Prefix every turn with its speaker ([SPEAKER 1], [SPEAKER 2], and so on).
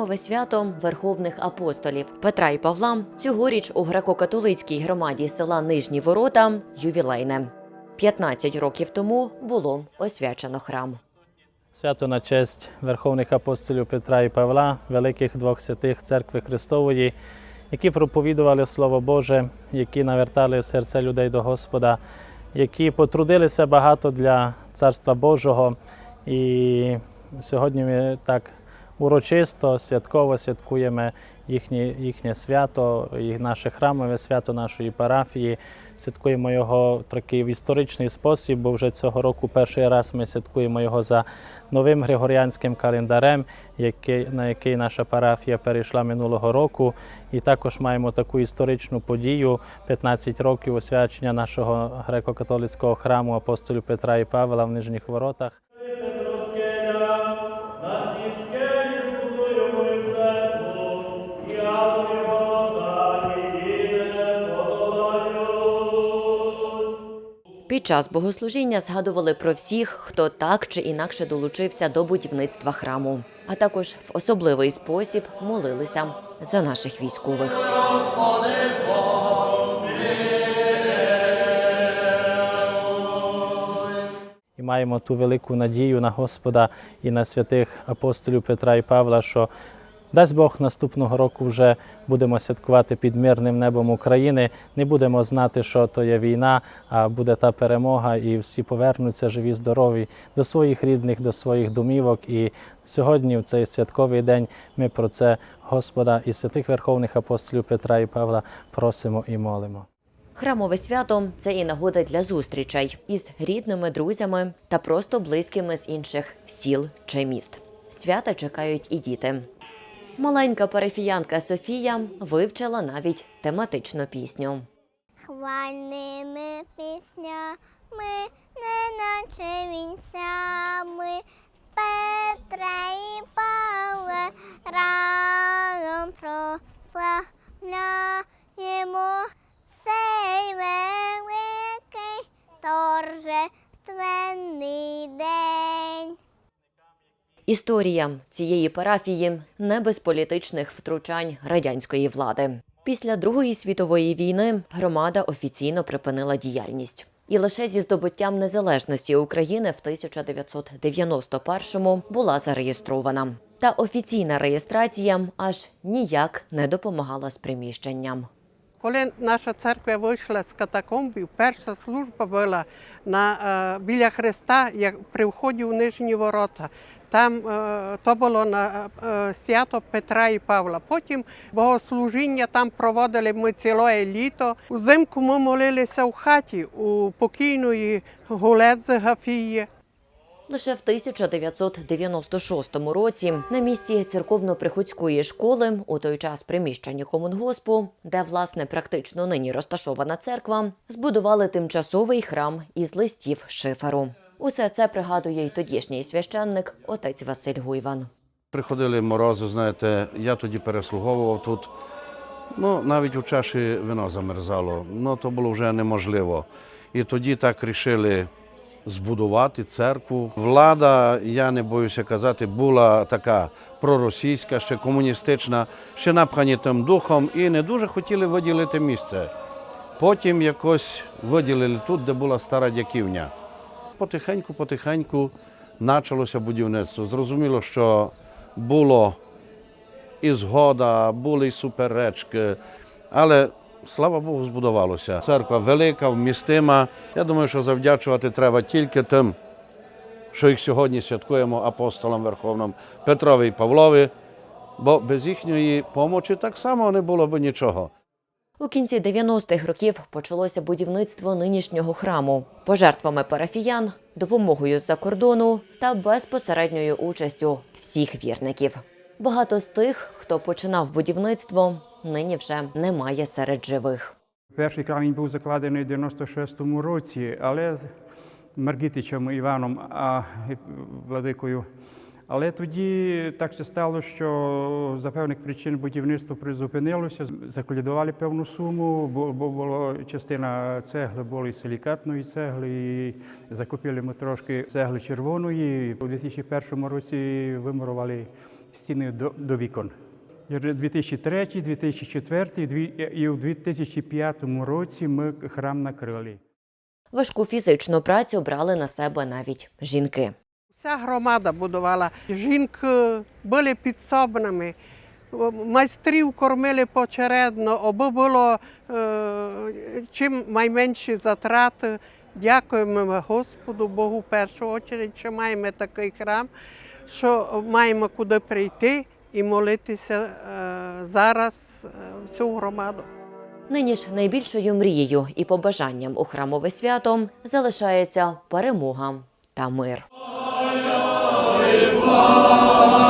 [SPEAKER 1] Храмове свято Верховних апостолів Петра і Павла цьогоріч у греко-католицькій громаді села Нижні Ворота ювілейне. 15 років тому було освячено храм.
[SPEAKER 2] Свято на честь Верховних апостолів Петра і Павла, великих двох святих церкви Христової, які проповідували Слово Боже, які навертали серця людей до Господа, які потрудилися багато для Царства Божого. І сьогодні ми так урочисто, святково святкуємо їхнє, їхнє свято, і наше храмове свято нашої парафії. Святкуємо його в такий історичний спосіб, бо вже цього року перший раз ми святкуємо його за новим григоріанським календарем, який, на який наша парафія перейшла минулого року. І також маємо таку історичну подію 15 років освячення нашого греко-католицького храму апостолів Петра і Павла в Нижніх Воротах.
[SPEAKER 1] Під час богослужіння згадували про всіх, хто так чи інакше долучився до будівництва храму, а також в особливий спосіб молилися за наших військових.
[SPEAKER 2] І маємо ту велику надію на Господа і на святих апостолів Петра і Павла, що дасть Бог наступного року вже будемо святкувати під мирним небом України. Не будемо знати, що то є війна, а буде та перемога, і всі повернуться живі, здорові до своїх рідних, до своїх домівок. І сьогодні, в цей святковий день, ми про це Господа і святих верховних апостолів Петра і Павла просимо і молимо.
[SPEAKER 1] Храмове свято це і нагода для зустрічей із рідними, друзями та просто близькими з інших сіл чи міст. Свята чекають і діти. Маленька парафіянка Софія вивчила навіть тематичну пісню.
[SPEAKER 3] Хвальними піснями, неначе вінцями, Петра і Павла разом прославляємо
[SPEAKER 1] Історія цієї парафії не без політичних втручань радянської влади. Після Другої світової війни громада офіційно припинила діяльність. І лише зі здобуттям незалежності України в 1991-му була зареєстрована. Та офіційна реєстрація аж ніяк не допомагала з приміщенням.
[SPEAKER 4] Коли наша церква вийшла з катакомбів, перша служба була на, е, біля Христа, як при вході в Нижні Ворота. Там е, то було на е, свято Петра і Павла. Потім богослужіння там проводили ми ціле літо. Узимку ми молилися в хаті у покійної Гуледзи Гафії.
[SPEAKER 1] Лише в 1996 році на місці церковно-приходської школи, у той час приміщенні комунгоспу, де власне практично нині розташована церква, збудували тимчасовий храм із листів шиферу. Усе це пригадує й тодішній священник отець Василь Гуйван.
[SPEAKER 5] Приходили морози, знаєте, я тоді переслуговував тут. Ну, навіть у чаші вино замерзало, ну то було вже неможливо. І тоді так рішили збудувати церкву. Влада, я не боюся казати, була така проросійська, ще комуністична, ще напхані тим духом і не дуже хотіли виділити місце. Потім якось виділили тут, де була стара дяківня. Потихеньку, потихеньку почалося будівництво. Зрозуміло, що було і згода, були і суперечки, але слава Богу, збудувалося. Церква велика, вмістима. Я думаю, що завдячувати треба тільки тим, що їх сьогодні святкуємо апостолам Верховним Петрові і Павлові, бо без їхньої помочі так само не було б нічого.
[SPEAKER 1] У кінці 90-х років почалося будівництво нинішнього храму пожертвами парафіян, допомогою з-за кордону та безпосередньою участю всіх вірників. Багато з тих, хто починав будівництво, нині вже немає серед живих.
[SPEAKER 6] Перший камінь був закладений в 96-му році, але Маргітичем Іваном а владикою. Але тоді так се стало, що за певних причин будівництво призупинилося, заколядували певну суму, бо було частина цегли, було і силікатної цегли, і закупили ми трошки цегли червоної. У 2001 році вимурували стіни до, до вікон. І вже 2003, 2004 дві- і у 2005 році ми храм накрили.
[SPEAKER 1] Важку фізичну працю брали на себе навіть жінки.
[SPEAKER 4] Вся громада будувала. Жінки були підсобними, майстрів кормили почередно, аби було е, чим найменші затрати. Дякуємо Господу Богу в першу чергу, що маємо такий храм, що маємо куди прийти і молитися е, зараз е, всю громаду.
[SPEAKER 1] Нині ж найбільшою мрією і побажанням у храмове свято залишається перемога та мир.
[SPEAKER 5] Allah.